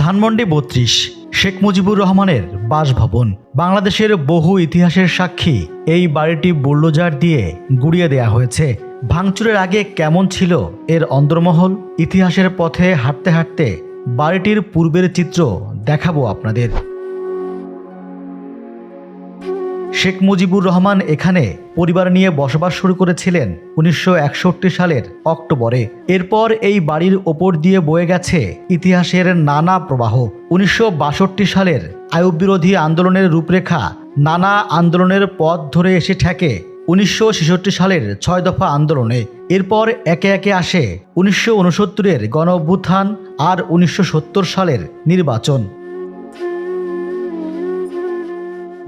ধানমন্ডি বত্রিশ, শেখ মুজিবুর রহমানের বাসভবন। বাংলাদেশের বহু ইতিহাসের সাক্ষী এই বাড়িটি বুল্ডোজার দিয়ে গুড়িয়ে দেয়া হয়েছে। ভাঙচুরের আগে কেমন ছিল এর অন্দরমহল ইতিহাসের পথে হাঁটতে হাঁটতে বাড়িটির পূর্বের চিত্র দেখাবো আপনাদের। শেখ মুজিবুর রহমান এখানে পরিবার নিয়ে বসবাস শুরু করেছিলেন উনিশশো একষট্টি সালের অক্টোবরে। এরপর এই বাড়ির ওপর দিয়ে বয়ে গেছে ইতিহাসের নানা প্রবাহ। উনিশশো বাষট্টি সালের আয়ুব বিরোধী আন্দোলনের রূপরেখা নানা আন্দোলনের পথ ধরে এসে ঠেকে উনিশশো ছেষট্টি সালের ছয় দফা আন্দোলনে। এরপর একে একে আসে উনিশশো উনসত্তরের গণ অভ্যুত্থান আর উনিশশো সত্তর সালের নির্বাচন।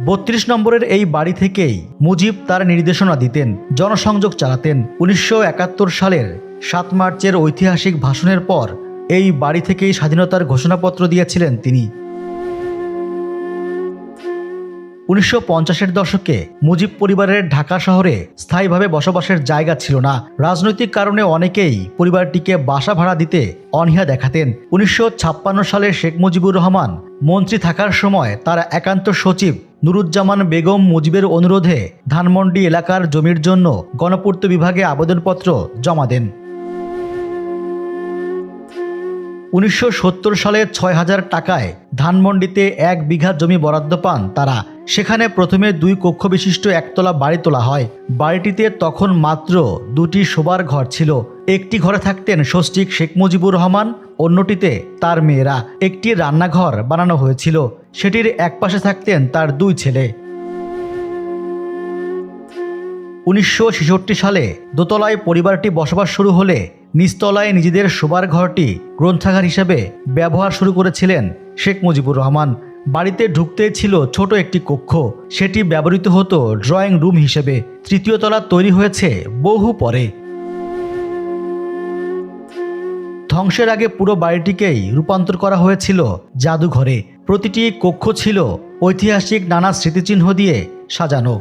বত্রিশ নম্বরের এই বাড়ি থেকেই মুজিব তার নির্দেশনা দিতেন, জনসংযোগ চালাতেন। উনিশশো একাত্তর সালের সাত মার্চের ঐতিহাসিক ভাষণের পর এই বাড়ি থেকেই স্বাধীনতার ঘোষণাপত্র দিয়েছিলেন তিনি। উনিশশো পঞ্চাশের দশকে মুজিব পরিবারের ঢাকা শহরে স্থায়ীভাবে বসবাসের জায়গা ছিল না। রাজনৈতিক কারণে অনেকেই পরিবারটিকে বাসা ভাড়া দিতে অনীহা দেখাতেন। উনিশশো ছাপ্পান্ন সালে শেখ মুজিবুর রহমান মন্ত্রী থাকার সময় তার একান্ত সচিব নুরুজ্জামান বেগম মুজিবের অনুরোধে ধানমন্ডি এলাকার জমির জন্য গণপূর্ত বিভাগে আবেদনপত্র জমা দেন। উনিশশো সত্তর সালে ছয় হাজার টাকায় ধানমন্ডিতে এক বিঘা জমি বরাদ্দ পান তারা। সেখানে প্রথমে দুই কক্ষ বিশিষ্ট একতলা বাড়ি তোলা হয়। বাড়িটিতে তখন মাত্র দুটি শোবার ঘর ছিল। একটি ঘরে থাকতেন ষষ্ঠিক শেখ মুজিবুর রহমান, অন্যটিতে তার মেয়েরা। একটি রান্নাঘর বানানো হয়েছিল। সেটির একপাশে থাকতেন তার দুই ছেলে। উনিশশো ছেষট্টি সালে দোতলায় পরিবারটি বসবাস শুরু হলে নিচতলায় নিজেদের শোবার ঘরটি গ্রন্থাগার হিসেবে ব্যবহার শুরু করেছিলেন শেখ মুজিবুর রহমান বাড়িতে ঢুকতে ছিল ছোট একটি কক্ষ। সেটি ব্যবহৃত হতো ড্রয়িং রুম হিসেবে। তৃতীয় তলা তৈরি হয়েছে বহু পরে। ধ্বংসের আগে পুরো বাড়িটিকেই রূপান্তর করা হয়েছিল জাদুঘরে। প্রতিটি কক্ষ ছিল ঐতিহাসিক নানা স্মৃতিচিহ্ন দিয়ে সাজানো।